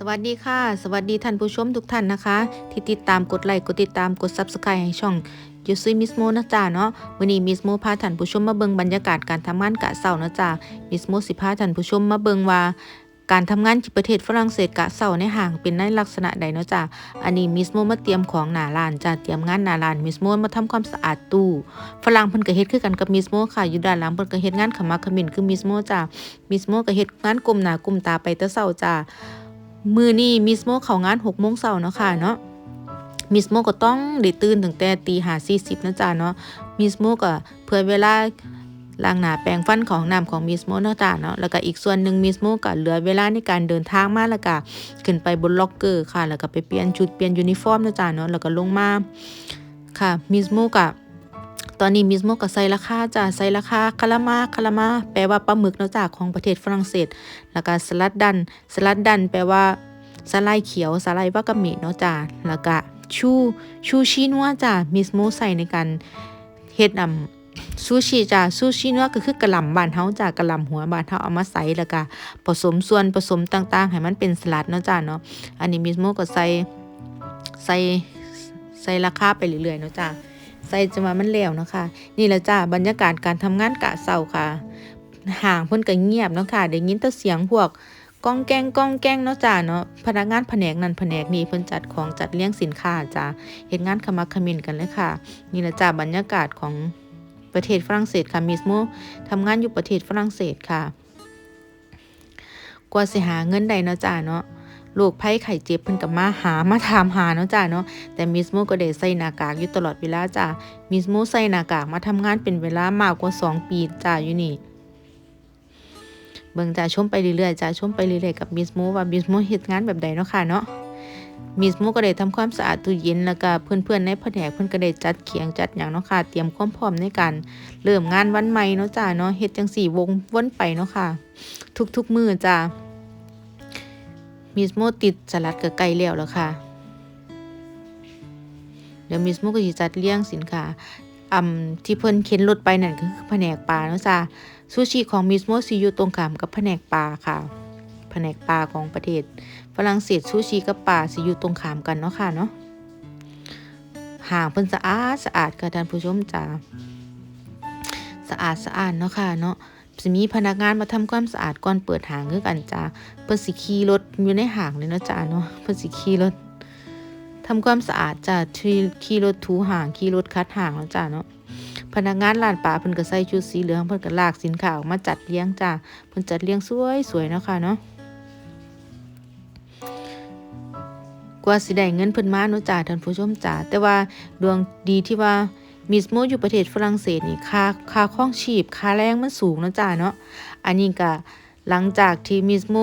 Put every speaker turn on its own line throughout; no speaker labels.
สวัสดีค่ะ สวัสดีท่านผู้ชมทุกท่านนะคะ ที่ติดตามกดไลค์กดติดตามกด Subscribe ให้ช่องยูซีมิสโมนะจ๊ะเนาะวันนี้มิสโมพาท่านผู้ชมมาเบิ่งบรรยากาศการทำงานกะเสานะจ๊ะมิสโมสิพาท่านผู้ชมมาเบิ่งว่าการทำงานที่ประเทศฝรั่งเศสกะเสาในห่างเป็นในลักษณะใดเนาะจ้ะ อันนี้มิสโมมาเตรียมของหนาลานจ้ะเตรียมงานหนาลานมิสโมมาทำความสะอาดตู้ ฝรั่งเพิ่นก็เฮ็ดคือกันกับมิสโมค่ะ อยู่ด้านหลังเพิ่นก็เฮ็ดงานขมักขมิ้นคือมิสโมจ้ะมิสโมก็เฮ็ดงานกลมหน้ากลมตาไปแต่เช้าจ้ะ มือนี่มิสโมเข้างานหกโมงเช้าเนาะค่ะเนาะมิสโมก็ต้องได้ตื่นตั้งแต่ตีหาสี่สิบนะจ๊ะเนาะมิสโมก็เพื่อเวลาล้างหน้าแปรงฟันของน้ำของมิสโมเนาะจ้ะเนาะแล้วก็อีกส่วนหนึ่งมิสโมก็เหลือเวลาในการเดินทางมาแล้วก็ขึ้นไปบนล็อกเกอร์ค่ะ แล้วก็ไปเปลี่ยนชุดเปลี่ยนยูนิฟอร์มนะจ๊ะเนาะแล้วก็ลงมาค่ะมิสโมก็ ตอนนี้มิสโมก็ใส่ราคาจ้ะใส่ราคาคารามาคารามาแปลว่าปลาหมึกเนาะจ้ะของประเทศฝรั่งเศส แล้วก็สลัดดัน สลัดดัน แปลว่าสไลด์เขียวสไลด์วากามิเนาะจ้าแล้วก็ชูชูชินัวจ้ามิสโมใส่ในการเฮ็ดอ่ำซูชิจ้าซูชินัวก็คือกระหล่ำบานเฮาจ้ากระหล่ำหัวบานเฮาเอามาใส่แล้วก็ผสมส่วนผสมต่างๆ ให้มันเป็นสลัดเนาะจ้าเนาะอันนี้มิสโมก็ใส่ใส่ใส่ราคาไปเรื่อยๆเนาะจ้า ใส่จนว่ามันแล้วเนาะค่ะ นี่แหละจ้าบรรยากาศการทำงานกะเช้าค่ะ ห่างเพิ่นก็เงียบเนาะค่ะได้ยินแต่เสียงพวกก้องแกงก้องแกงเนาะจ้าเนาะพนักงานแผนกนั้นแผนกนี้เพิ่นจัดของจัดเลี้ยงสินค้าจ้าเฮ็ดงานขมักขมินกันเลยค่ะ นี่แหละจ้าบรรยากาศของประเทศฝรั่งเศสค่ะมิสโมทำงานอยู่ประเทศฝรั่งเศสค่ะ กว่าสิหาเงินได้เนาะจ้าเนาะ โรคภัยไข้เจ็บเพิ่นก็มาหามาถามหาเนาะจ้าเนาะแต่มิสโมก็ได้ใส่หน้ากากอยู่ตลอดเวลาจ้ามิสโมใส่หน้ากากมาทำงานเป็นเวลามากกว่า 2 ปีจ้าอยู่นี่เบิ่งจ้าชมไปเรื่อยๆจ้าชมไปเรื่อยๆกับมิสโมว่ามิสโมเฮ็ดงานแบบใดเนาะค่ะเนาะมิสโมก็ได้ทำความสะอาดตู้เย็นแล้วก็เพื่อนๆในแผนกเพิ่นก็ได้จัดเขียงจัดหยังเนาะค่ะเตรียมความพร้อมในการเริ่มงานวันใหม่เนาะจ้าเนาะเฮ็ดจังสี่วงวนไปเนาะค่ะ ทุกๆมื้อจ้า มิสโมติดสลัดกับไก่แล้วแล้วค่ะ เดี๋ยวมิสโมก็สิจัดเลี้ยงสินค้าอ่ำที่เพิ่นเข็นรถไปนั่นก็คือแผนกปลาเนาะจ้าซูชิของมิสโมซีอยู่ตรงข้ามกับแผนกปลาค่ะ แผนกปลาของประเทศฝรั่งเศสซูชิกับปลาสิอยู่ตรงข้ามกันเนาะค่ะเนาะห่างเพิ่นสะอาดสะอาดค่ะท่านผู้ชมจ้าสะอาดสะอาดเนาะค่ะเนาะ สิมีพนักงานมาทำความสะอาดก่อนเปิดหางคือกันจ้าเพิ่นสิขี่รถอยู่ในหางเลยเนาะจ้าเนาะเพิ่นสิขี่รถทำความสะอาดจ้าขี่รถถูหางขี่รถคัดหางเนาะจ้าเนาะพนักงานร้านปลาเพิ่นก็ใส่ชุดสีเหลืองเพิ่นก็ลากสินค้าออกมาจัดเลี้ยงจ้าเพิ่นจัดเลี้ยงสวยสวยเนาะค่ะเนาะกว่าสิได้เงินเพิ่นมาเนาะจ้าท่านผู้ชมจ้าแต่ว่าดวงดีที่ว่า มิสโมอยู่ประเทศฝรั่งเศสนี่ค่าค่าครองชีพค่าแรงมันสูงนะจ้าเนาะอันนี้ก็หลังจากที่มิสโม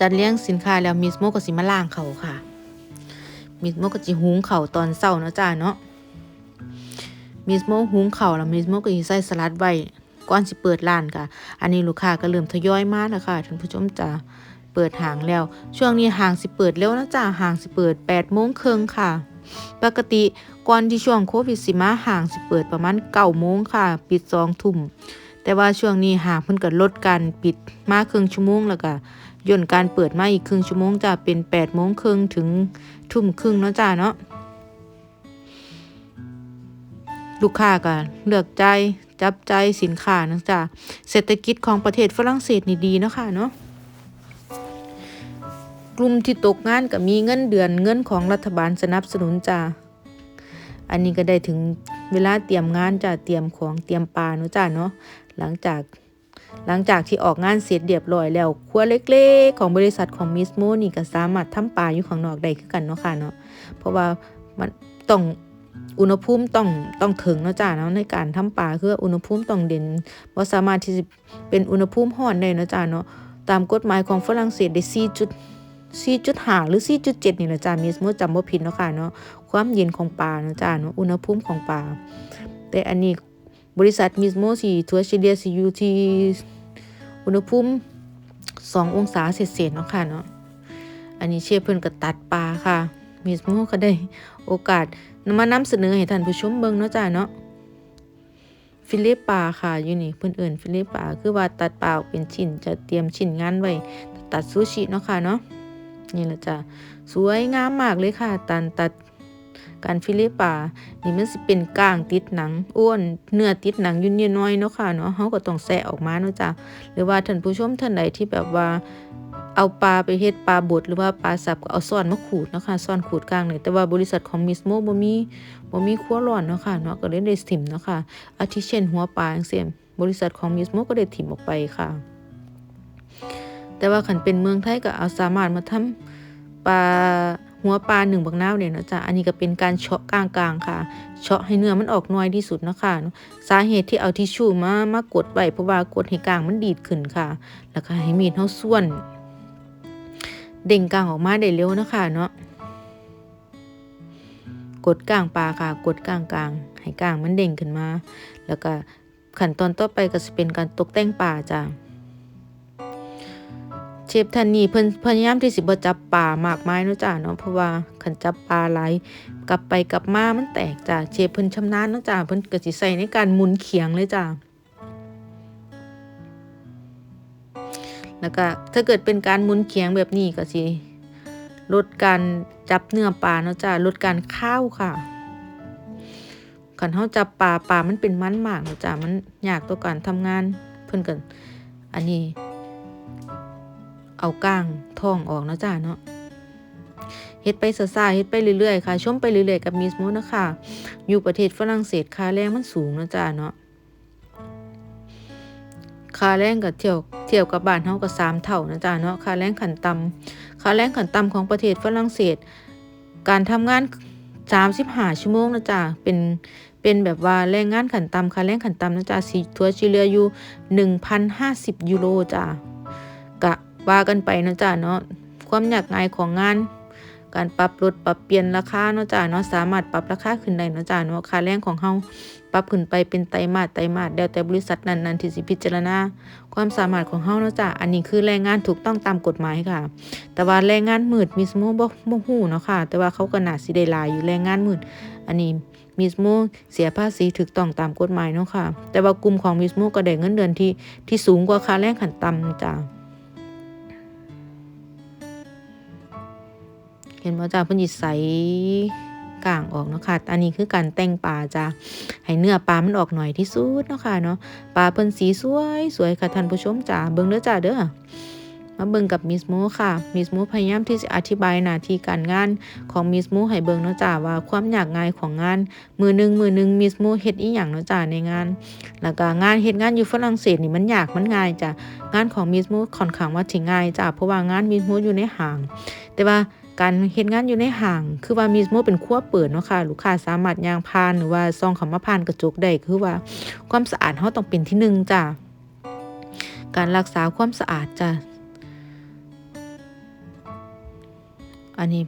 จัดเลี้ยงสินค้าแล้วมิสโมก็สิมาล้างเขาค่ะ มิสโมก็สิหุงเขาตอนเช้านะจ้าเนาะมิสโมหุงเขาแล้วมิสโมก็สิใส่สลัดไว้ก่อนสิเปิดร้านค่ะ อันนี้ลูกค้าก็เริ่มทยอยมาแล้วค่ะท่านผู้ชมจ้าเปิดหางแล้ว ช่วงนี้หางสิเปิดเร็วนะจ้าหางสิเปิด8โมงครึ่งค่ะ ปกติก่อนที่ช่วงโควิดสิมาห้างสิเปิดประมาณ9โมงค่ะ ปิด2ทุ่มแต่ว่าช่วงนี้ห้างเพิ่นก็ลดการปิดมาครึ่งชั่วโมงแล้วก็ย่นการเปิดมาอีกครึ่งชั่วโมงจ้าเป็น8โมงครึ่งถึงทุ่มครึ่งเนาะจ้าเนาะลูกค้าก็เลือกใจจับใจสินค้านะจ๊ะเศรษฐกิจของประเทศฝรั่งเศสนี่ดีเนาะค่ะเนาะ กลุ่มที่ตกงานก็มีเงินเดือนเงินของรัฐบาลสนับสนุนจ้าอันนี้ก็ได้ถึงเวลาเตรียมงานจ้าเตรียมของเตรียมปลาเนาะจ้าเนาะหลังจากหลังจากที่ออกงานเสร็จเรียบร้อยแล้วครัวเล็กๆ ของบริษัทของมิสโมนี่ก็สามารถทำปลาอยู่ข้างนอกได้คือกันเนาะค่ะเนาะเพราะว่ามันต้องอุณหภูมิต้องต้องถึงเนาะจ้าเนาะในการทำปลาคืออุณหภูมิต้องเด่นบ่าสามารถที่จะเป็นอุณหภูมิร้อนได้เนาะจ้าเนาะตามกฎหมายของฝรั่งเศสได้4จุด 4.5หรือ 4.7 นี่แหละจ้ามีสมมติจำบ่ผิดเนาะค่ะเนาะความเย็นของปลาเนาะจ้าเนาะอุณหภูมิของปลาแต่อันนี้บริษัทมิสโมสิทัวเฉลี่ยสิอยู่ที่อุณหภูมิ 2 องศาเศษๆเนาะค่ะเนาะอันนี้เชฟเพิ่นก็ตัดปลาค่ะมิสโมก็ได้โอกาสมานำเสนอให้ท่านผู้ชมเบิ่งเนาะจ้าเนาะฟิเลปปลาค่ะอยู่นี่เพิ่นเอิ้นฟิเลปปลาคือว่าตัดปลาเป็นชิ้นจะเตรียมชิ้นงานไว้ตัดซูชิเนาะค่ะเนาะ นี่แหละจ้ะสวยงามมากเลยค่ะการตัดการฟิเลปลานี่มันสิเป็นก้างติดหนัง อ้วนเนื้อติดหนังยุ่นๆน้อยเนาะค่ะเนาะเฮาก็ต้องแซะออกมาเนาะจ้ะหรือว่าท่านผู้ชมท่านใดที่แบบว่าเอาปลาไปเฮ็ดปลาบดหรือว่าปลาสับก็เอาซ่อนมาขูดเนาะค่ะซ่อนขูดกลางเลยแต่ว่าบริษัทของมิสโมบ่มีบ่มีครัวร้อนเนาะค่ะเนาะก็เลยได้ถิ่มเนาะค่ะอาทิเช่นหัวปลาจังซี่บริษัทของมิสโมก็ได้ถิ่มออกไปค่ะ แต่ว่าขันเป็นเมืองไทยก็เอาสามารถมาทำปลาหัวปลาหนึ่งบักนาวเนี่ยนะจ้ะอันนี้ก็เป็นการเฉาะกลางๆค่ะเฉาะให้เนื้อมันออกน้อยที่สุดนะค่ะสาเหตุที่เอาทิชชู่มามากดไว้เพราะว่ากดให้กลางมันดีดขึ้นค่ะ แล้วก็ให้มีดเฮาส่วน เด่งกลางออกมาได้เร็วนะคะเนาะกดกลางปลาค่ะ กดกลางกลางให้กลางมันเด่งขึ้นมา แล้วก็ขั้นตอนต่อไปก็จะเป็นการตกแต่งปลาจ้ะ เชฟท่านนี้เพิ่นพยายามที่สิบ่จับปลามากมายเนาะจ้ะเนาะเพราะว่าขันจับปลาหลายกลับไปกลับมามันแตกจ้ะเชฟเพิ่นชำนาญเนาะจ้ะเพิ่นก็สิใส่ในการหมุนเขียงเลยจ้ะแล้วก็ถ้าเกิดเป็นการหมุนเคียงแบบนี้ก็สิลดการจับเนื้อปลาเนาะจ้ะลดการข้าวค่ะขันเฮาจับปลาปลามันเป็นมันมากเนาะจ้ะมันยากต่อการทำงานเพิ่นกันอันนี้ เอาก้างท้องออกนะจ้ะเนาะเฮ็ดไปซาๆเฮ็ดไปเรื่อยๆค่ะชมไปเรื่อยๆกับมิสโมนะคะอยู่ประเทศฝรั่งเศสค่าแรงมันสูงนะจ้ะเนาะค่าแรงกับเที่ยวเที่ยวกับบ้านเฮาก็สามเท่านะจ๊ะเนาะค่าแรงขั้นต่ำค่าแรงขั้นต่ำของประเทศฝรั่งเศส การทำงาน35ชั่วโมงนะจ๊ะเป็นเป็นแบบว่าแรงงานขั้นต่ำค่าแรงขั้นต่ำนะจ๊ะสิทัวเลียอยู่1,050ยูโรจ้ะกะ ว่ากันไปนะจ๊ะเนาะความยากง่ายของงาน การปรับลดปรับเปลี่ยนราคาเนาะจ้ะเนาะสามารถปรับราคาขึ้นได้เนาะจ้ะเนาะค่าแรงของเฮาปรับขึ้นไปเป็นไตรมาสไตรมาสแล้วแต่บริษัทนั้นๆที่สิพิจารณาความสามารถของเฮาเนาะจ้ะอันนี้คือแรงงานถูกต้องตามกฎหมายค่ะ แต่ว่าแรงงานมืดมิสโมบ่บ่ฮู้เนาะค่ะ แต่ว่าเขาก็น่าสิได้หลายอยู่แรงงานมืด อันนี้มิสโมเสียภาษีถูกต้องตามกฎหมายเนาะค่ะ แต่ว่ากลุ่มของมิสโมก็ได้เงินเดือนที่ที่สูงกว่าค่าแรงขั้นต่ำจ้ะ เห็นบ่จ้าเพิ่นสิใสกลางออกเนาะค่ะ อันนี้คือการแต่งปลาจ้ะให้เนื้อปลามันออกหน่อยที่สุดเนาะค่ะเนาะ ปลาเพิ่นสีสวยสวยค่ะท่านผู้ชมจ้าเบิ่งเด้อจ้าเด้อ มาเบิ่งกับมิสโมค่ะมิสโมพยายามที่จะอธิบายหน้าที่การงานของมิสโมให้เบิ่งเนาะจ้าว่าความยากง่ายของงาน มือหนึ่งมือหนึ่งมิสโมเฮ็ดอีหยังเนาะจ้าในงาน แล้วก็งานเฮ็ดงานอยู่ฝรั่งเศสนี่มันยากมันง่ายจ้ะงานของมิสโมค่อนข้างว่าสิง่ายจ้ะเพราะว่างานมิสโมอยู่ในห้าง แต่ว่าการเฮ็ดงานอยู่ในห้าง คือว่ามิสโมเป็นครัวเปิดเนาะค่ะ ลูกค้าสามารถย่างผ่านหรือว่าซองเขามาผ่านกระจกได้ คือว่าความสะอาดเฮาต้องเป็นที่หนึ่งจ้ะ การรักษาความสะอาดจ้ะ อันนี้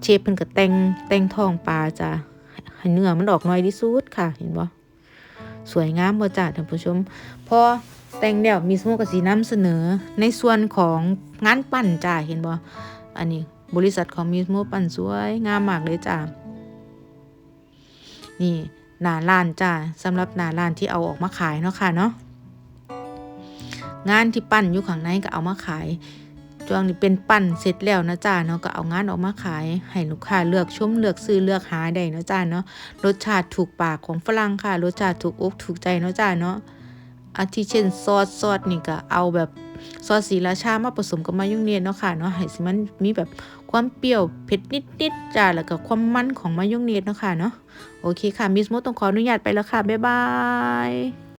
เชฟเพิ่นก็แต่งแต่งทองปลาจ้ะให้เนื้อมันออกน้อยที่สุดค่ะ เห็นบ่สวยงามบ่จ้ะท่านผู้ชมพอแต่งแล้วมิสโมกสินำเสนอในส่วนของงานปั้นจ้ะเห็นบ่อันนี้บริษัทของมิสโมปั้นสวยงามมากเลยจ้ะนี่หน้าร้านจ้ะสำหรับหน้าร้านที่เอาออกมาขายเนาะค่ะเนาะงานที่ปั้นอยู่ข้างในก็เอามาขาย ช่วงนี้เป็นปั้นเสร็จแล้วนะจ้าเนาะก็เอางานออกมาขาย ให้ลูกค้าเลือกชมเลือกซื้อเลือกหาได้เนาะจ้าเนาะรสชาติถูกปากของฝรั่งค่ะรสชาติถูกอกถูกใจเนาะจ้าเนาะอาทิเช่นซอสซอสนี่ก็เอาแบบซอสสีราชามาผสมกับมายองเนสเนาะค่ะเนาะให้สิมันมีแบบความเปรี้ยวเผ็ดนิดๆจ้าแล้วก็ความมันของมายองเนสเนาะค่ะเนาะโอเคค่ะมิสโมต้องขออนุญาตไปแล้วค่ะบ๊ายบาย